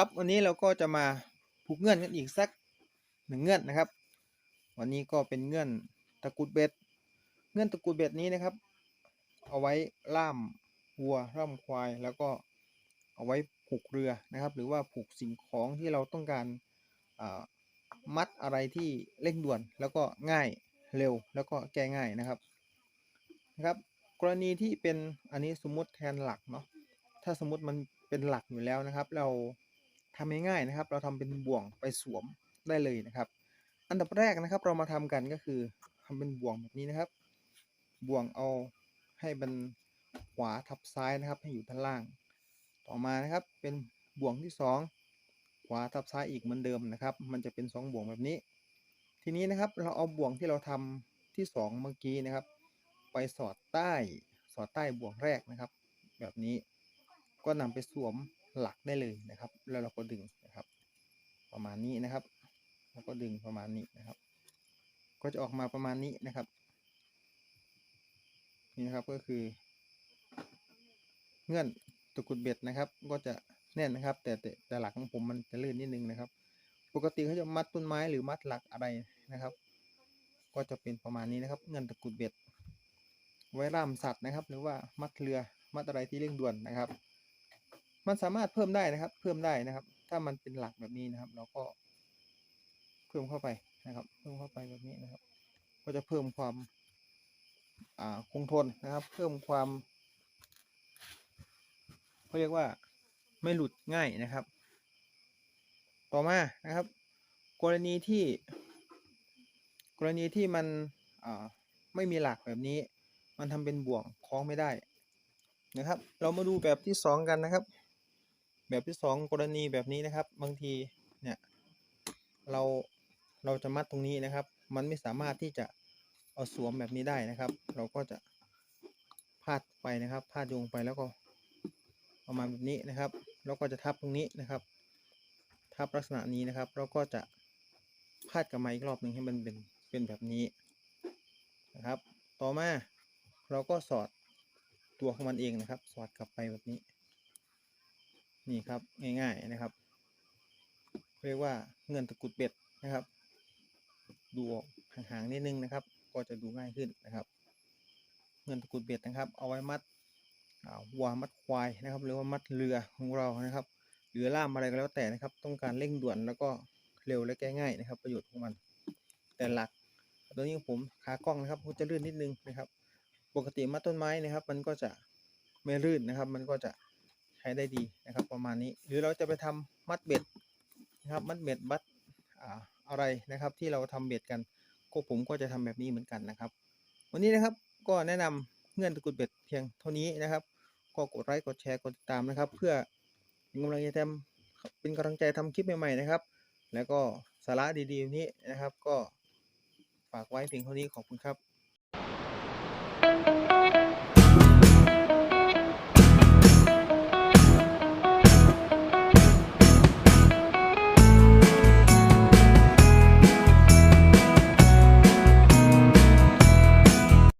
ครับวันนี้เราก็จะมาผูกเงื่อนกันอีกสักหนึ่งเงื่อนนะครับ วันนี้ก็เป็นเงื่อนตะกุดเบ็ด เงื่อนตะกุดเบ็ดนี้นะครับ เอาไว้ล่ามวัวล่ามควาย แล้วก็เอาไว้ผูกเรือนะครับ หรือว่าผูกสิ่งของที่เราต้องการมัดอะไรที่เร่งด่วนแล้วก็ง่ายเร็วแล้วก็แก้ง่ายนะครับนะครับ กรณีที่เป็นอันนี้สมมติแทนหลักเนาะถ้าสมมติมันเป็นหลักอยู่แล้วนะครับ เรา ทำง่ายๆนะครับ เราทำเป็นบ่วงไปสวมได้เลยนะครับ อันดับแรกนะครับเรามาทำกันก็คือทำเป็นบ่วงแบบนี้นะครับ บ่วงเอาให้มันขวาทับซ้ายนะครับ ให้อยู่ด้านล่าง ต่อมานะครับเป็นบ่วงที่สองขวาทับซ้ายอีกเหมือนเดิมนะครับ มันจะเป็นสองบ่วงแบบนี้ ทีนี้นะครับเราเอาบ่วงที่เราทำที่สองเมื่อกี้นะครับ ไปสอดใต้สอดใต้บ่วงแรกนะครับ แบบนี้ก็นำไปสวม หลักได้เลยนะครับ แล้วเราก็ดึงนะครับ ประมาณนี้นะครับ แล้วก็ดึงประมาณนี้นะครับ ก็จะออกมาประมาณนี้นะครับ นี่นะครับก็คือ เงื่อนตะกรุดเบ็ดนะครับ ก็จะแน่นนะครับ แต่แต่หลักของผมมันจะลื่นนิดนึงนะครับ ปกติเขาจะมัดต้นไม้หรือมัดหลักอะไรนะครับ ก็จะเป็นประมาณนี้นะครับ เงื่อนตะกรุดเบ็ด ไว้ล่ามสัตว์นะครับ หรือว่ามัดเรือมัดอะไรที่เร่งด่วนนะครับ มันสามารถเพิ่มได้นะครับ เพิ่มได้นะครับ ถ้ามันเป็นหลักแบบนี้นะครับ เราก็เพิ่มเข้าไปนะครับ เพิ่มเข้าไปแบบนี้นะครับ ก็จะเพิ่มความอ่าคงทนนะครับ เพิ่มความเขาเรียกว่าไม่หลุดง่ายนะครับ ต่อมานะครับ กรณีที่ กรณีที่มันอ่าไม่มีหลักแบบนี้ มันทำเป็นบ่วงคล้องไม่ได้นะครับ เรามาดูแบบที่สองกันนะครับ แบบที่สองกรณีแบบนี้นะครับ บางทีเนี่ยเราเราจะมัดตรงนี้นะครับ มันไม่สามารถที่จะเอาสวมแบบนี้ได้นะครับ เราก็จะพาดไปนะครับพาดโยงไปแล้วก็ประมาณแบบนี้นะครับ แล้วก็จะทับตรงนี้นะครับ ทับลักษณะนี้นะครับเราก็จะพาดกลับมาอีกรอบหนึ่งให้มันเป็นเป็นแบบนี้นะครับ ต่อมาเราก็สอดตัวของมันเองนะครับ สอดกลับไปแบบนี้ นี่ครับง่ายๆนะครับ เรียกว่าเงินตะกุดเบ็ดนะครับ ดูออกห่างๆนิดนึงนะครับ ก็จะดูง่ายขึ้นนะครับ เงินตะกุดเบ็ดนะครับ เอาไว้มัดวัวมัดควายนะครับ หรือว่ามัดเรือของเรานะครับ หรือล่ามอะไรก็แล้วแต่นะครับ ต้องการเร่งด่วนแล้วก็เร็วและแก้ง่ายนะครับ ประโยชน์ของมัน แต่หลักตัวนี้ผมขากล้องนะครับก็จะลื่นนิดนึงนะครับ ปกติมัดต้นไม้นะครับ มันก็จะไม่ลื่นนะครับ มันก็จะ ช้ได้ดีนะครับ ประมาณนี้ หรือเราจะไปทำมัดเบ็ดนะครับ มัดเบ็ดมัดอะไรนะครับ ที่เราทำเบ็ดกันก็ผมก็จะทำแบบนี้เหมือนกันนะครับ วันนี้นะครับก็แนะนำเงื่อนตะกุดเบ็ดเพียงเท่านี้นะครับ ก็กดไลค์กดแชร์กดติดตามนะครับ เพื่อเป็นกำลังใจทำเป็นกำลังใจทำคลิปใหม่ๆนะครับ แล้วก็สาระดีๆนี้นะครับ ก็ฝากไว้เพียงเท่านี้ขอบคุณครับ